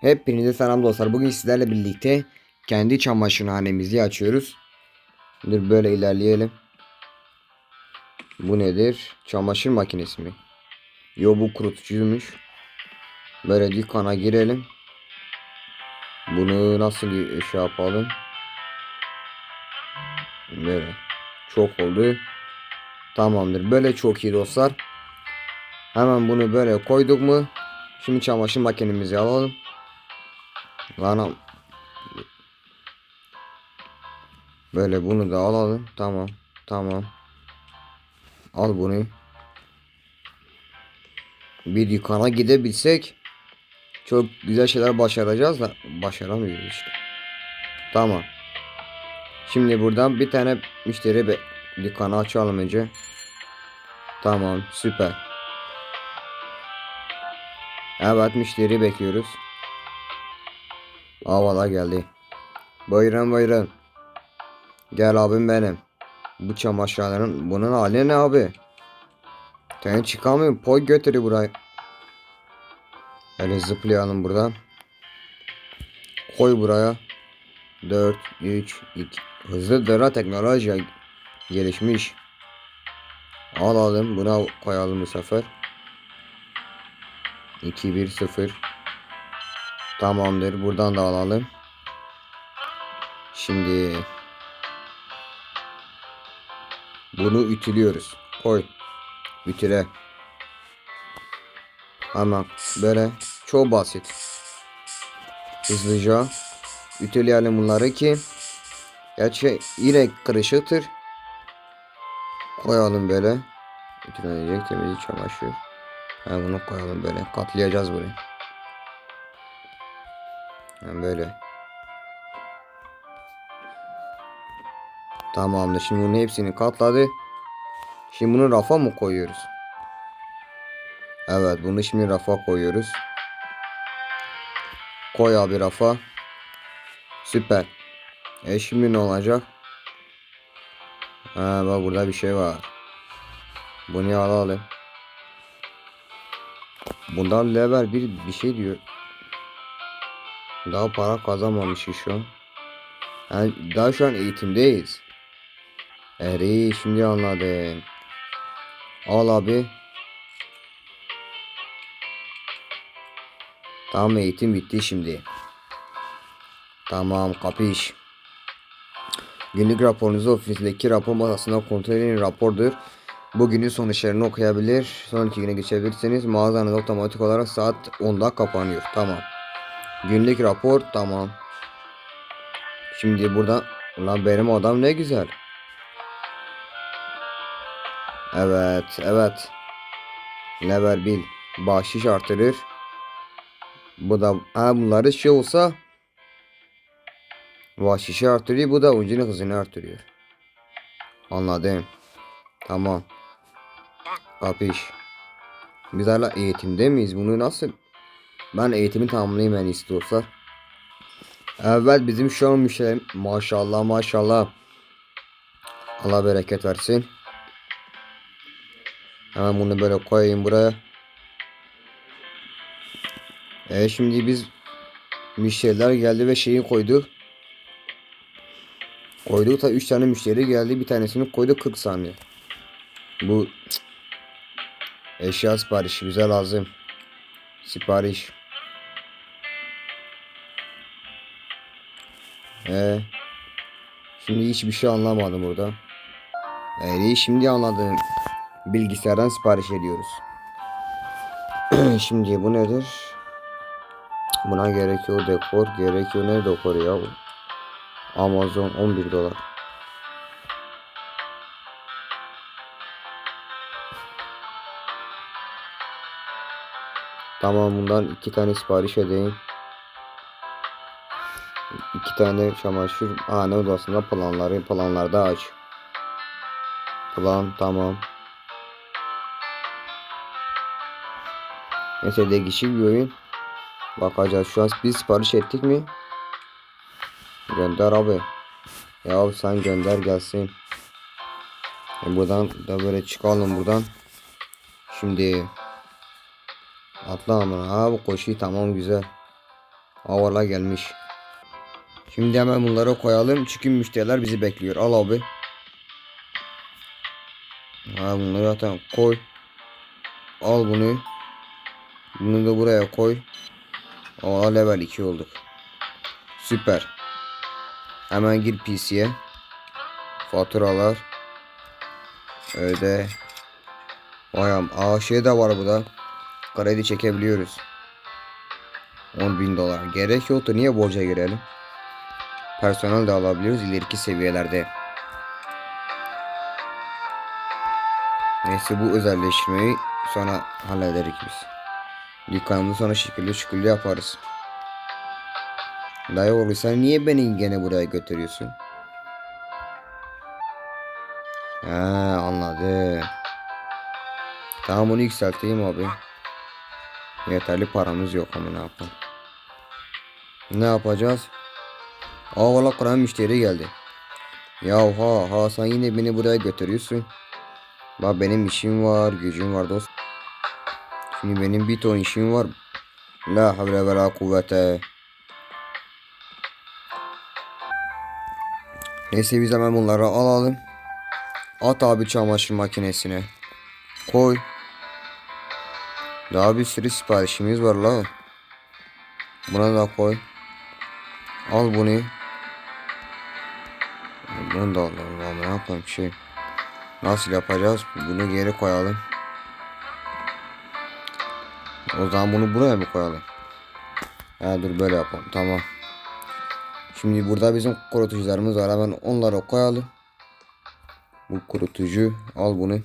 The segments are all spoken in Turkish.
Hepinize selam dostlar. Bugün sizlerle birlikte kendi çamaşırhanemizi açıyoruz. Dur böyle ilerleyelim. Bu nedir? Çamaşır makinesi mi? Yo bu kurutucuymuş. Böyle dükkana girelim. Bunu nasıl şey yapalım? Böyle. Çok oldu. Tamamdır. Böyle çok iyi dostlar. Hemen bunu böyle koyduk mu? Şimdi çamaşır makinemizi alalım. Lan Böyle bunu da alalım. Tamam. Tamam. Al bunu. Bir dükkana gidebilsek çok güzel şeyler başaracağız da başaramıyoruz işte. Tamam. Şimdi buradan bir tane müşteri be dükkanı açalım önce. Tamam süper. Evet müşteri bekliyoruz. Havalar geldi. Buyurun buyurun. Gel abim benim. Bu çamaşırların bunun hali ne abi? Sen çıkamıyorum. Poy götürü buraya. Öyle zıplayalım buradan. Koy buraya. 4, 3, 2. Hızlıdır ha teknoloji gelişmiş. Alalım buna koyalım bu sefer. 2, 1, 0. Tamamdır. Buradan da alalım. Şimdi bunu ütülüyoruz. Koy. Ütüle. Hemen böyle çok basit. Hızlıca ütüleyelim bunları ki gerçi yine kırışıktır. Koyalım böyle. Ütülenecek temizlik çamaşır. Ha, bunu koyalım böyle. Katlayacağız burayı. Yani böyle. Tamamdır. Şimdi bunun hepsini katladı. Şimdi bunu rafa mı koyuyoruz? Evet bunu şimdi rafa koyuyoruz. Koy abi rafa. Süper. E şimdi ne olacak? Ha bak burada bir şey var. Bunu alalım. Bundan level bir bir şey diyor. Daha para kazanmamışız şu an. Yani daha şu an eğitimdeyiz. Eri şimdi anladım. Al abi. Tamam eğitim bitti şimdi. Tamam kapış. Günlük raporunuzu ofisteki rapor masasında kontrol edin rapordur. Bugünün sonuçlarını okuyabilir. Sonraki güne geçebilirsiniz. Mağazanız otomatik olarak saat 10'da kapanıyor. Tamam. Günlük rapor tamam. Şimdi burada ulan benim adam ne güzel. Evet, evet. Level 1 bahşiş artırır. Bu da ha bunları şey olsa bahşişi artırıyor. Bu da oyuncunun hızını artırıyor. Anladım. Tamam. Kapış. Biz hala eğitimde miyiz? Bunu nasıl? Ben eğitimi tamamlayayım en iyisi dostlar. Evet bizim şu an müşterim. Maşallah maşallah. Allah bereket versin. Hemen bunu böyle koyayım buraya. E şimdi biz müşteriler geldi ve şeyi koyduk. Koyduk da 3 tane müşteri geldi. Bir tanesini koyduk 40 saniye. Bu cık, eşya siparişi bize lazım. Sipariş. Ee, şimdi hiçbir şey anlamadım burada. Ee, şimdi anladım. Bilgisayardan sipariş ediyoruz. şimdi bu nedir? Buna gerekiyor dekor. Gerekiyor ne dekor ya bu? Amazon 11 dolar. Tamam bundan iki tane sipariş edeyim. İki tane çamaşır hane odasında planları planlarda aç. Plan tamam. Neyse değişik bir oyun. Bakacağız şu an biz sipariş ettik mi? Gönder abi. Ya sen gönder gelsin. E buradan da böyle çıkalım buradan. Şimdi atla ama ha bu koşuyu tamam güzel. Havala gelmiş. Şimdi hemen bunları koyalım çünkü müşteriler bizi bekliyor. Al abi. Ha bunları zaten koy. Al bunu. Bunu da buraya koy. Aa level 2 olduk. Süper. Hemen gir PC'ye. Faturalar. Öde. Vayam. Aa şey de var burada. Kredi çekebiliyoruz. 10 bin dolar. Gerek yoktu. Niye borca girelim? Personel de alabiliyoruz ileriki seviyelerde. Neyse bu özelleştirmeyi sonra hallederiz biz. Dükkanımızı sonra şekilli şükürlü yaparız. Dayı oğlu sen niye beni gene buraya götürüyorsun? He anladım. Tamam onu yükselteyim abi. Yeterli paramız yok ama ne yapalım. Ne yapacağız? Aa valla Kur'an müşteri geldi. Ya ha ha sen yine beni buraya götürüyorsun. Bak benim işim var, gücüm var dost. Şimdi benim bir ton işim var. La havle ve la kuvvete. Neyse biz hemen bunları alalım. At abi çamaşır makinesine. Koy. Daha bir sürü siparişimiz var la. Buna da koy. Al bunu. Bunu da al. Allah ne yapalım şey. Nasıl yapacağız? Bunu geri koyalım. O zaman bunu buraya mı koyalım? Ha dur böyle yapalım. Tamam. Şimdi burada bizim kurutucularımız var. Hemen onları koyalım. Bu kurutucu. Al bunu.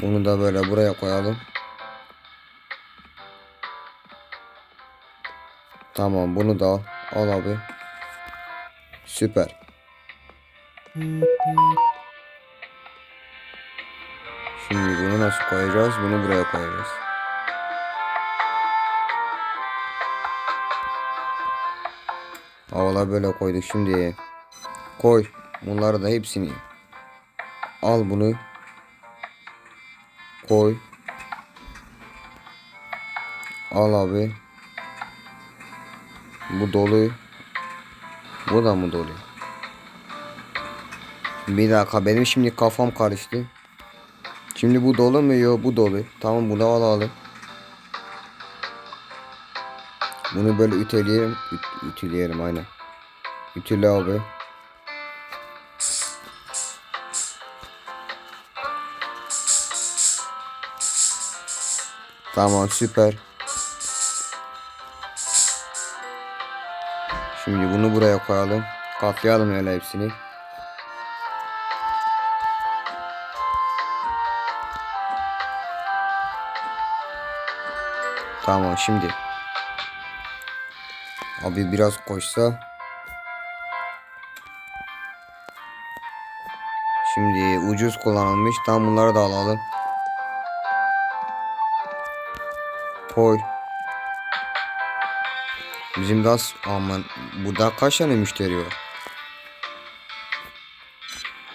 Bunu da böyle buraya koyalım. Tamam bunu da al. Al abi. Süper. Şimdi bunu nasıl koyacağız? Bunu buraya koyacağız. Havalar böyle koyduk şimdi. Koy. Bunları da hepsini. Al bunu. Koy. Al abi. Bu dolu. Bu da mı dolu? Bir dakika benim şimdi kafam karıştı. Şimdi bu dolu mu? Yok bu dolu. Tamam bunu alalım. Bunu böyle ütüleyelim. Üt, ütüleyelim aynen. Ütüle abi. Tamam süper. Şimdi bunu buraya koyalım. Katlayalım öyle hepsini. Tamam şimdi. Abi biraz koşsa. Şimdi ucuz kullanılmış. Tam bunları da alalım. Koy. Bizim az aman burada kaç tane müşteri var?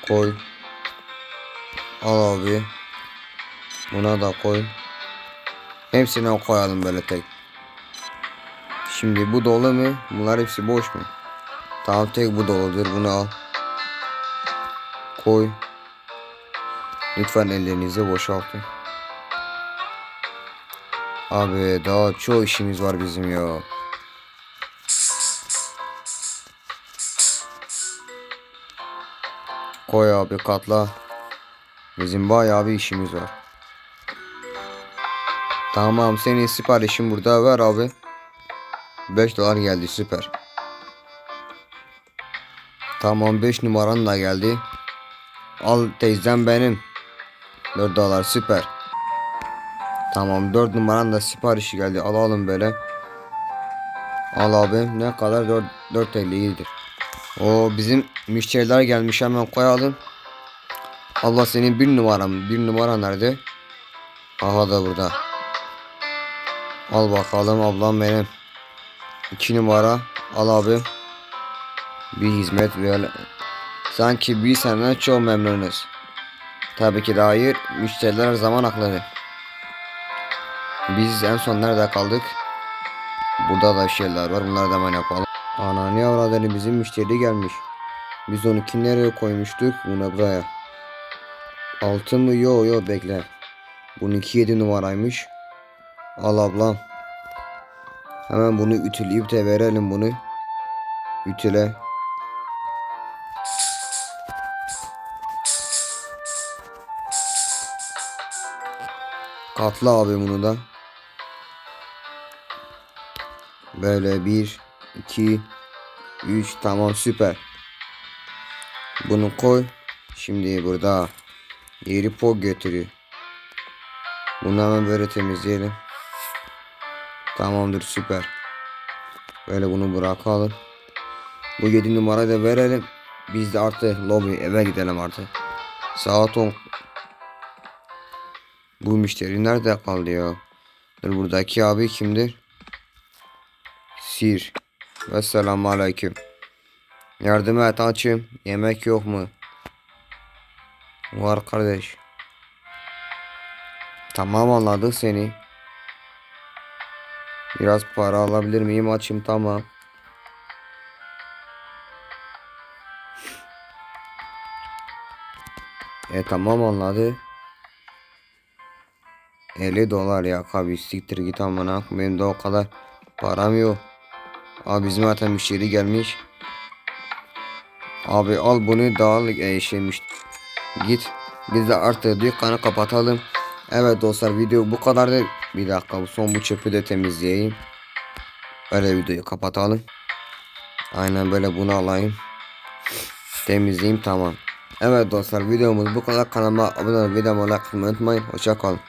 Koy. Al abi. Buna da koy. Hepsine koyalım böyle tek. Şimdi bu dolu mu? Bunlar hepsi boş mu? Tamam tek bu doludur. Bunu al. Koy. Lütfen ellerinizi boşaltın. Abi daha çok işimiz var bizim ya. Koy abi katla. Bizim bayağı bir işimiz var. Tamam senin siparişin burada ver abi. 5 dolar geldi süper. Tamam 5 numaran da geldi. Al teyzem benim. 4 dolar süper. Tamam 4 numaran da siparişi geldi. Alalım böyle. Al abi ne kadar 4 4 iyidir. O bizim müşteriler gelmiş hemen koyalım. Allah senin bir numaram. Bir numara nerede? Aha da burada. Al bakalım ablam benim. 2 numara. Al abi. Bir hizmet böyle. Sanki bir senden çok memnunuz. Tabii ki de hayır. Müşteriler her zaman haklıdır. Biz en son nerede kaldık? Burada da şeyler var. Bunları da hemen yapalım. Anani avradını bizim müşteri gelmiş. Biz onu kim koymuştuk? Buna buraya. Altın mı? Yo yo bekle. Bununki 7 numaraymış. Al ablam. Hemen bunu ütüleyip de verelim bunu. Ütüle. Katla abi bunu da. Böyle bir, iki, üç tamam süper. Bunu koy. Şimdi burada yeri pog götürüyor. Bunu hemen böyle temizleyelim. Tamamdır süper. Böyle bunu bırakalım. Bu 7 numarayı da verelim. Biz de artık lobi eve gidelim artık. Saat 10. Bu müşteri nerede kaldı ya? Dur buradaki abi kimdir? Sir. Ve aleyküm. Yardım et açım. Yemek yok mu? Var kardeş. Tamam anladık seni. Biraz para alabilir miyim açım tamam. E tamam anladı. 50 dolar ya abi siktir git amına benim de o kadar param yok. Abi bizim zaten müşteri gelmiş. Abi al bunu da al e, şeymiş. Git. Biz de artık dükkanı kapatalım. Evet dostlar video bu kadardı. Bir dakika bu son bu çöpü de temizleyeyim. Böyle videoyu kapatalım. Aynen böyle bunu alayım. Temizleyeyim tamam. Evet dostlar videomuz bu kadar kanalıma abone olmayı videomu like unutmayın. Hoşça kalın.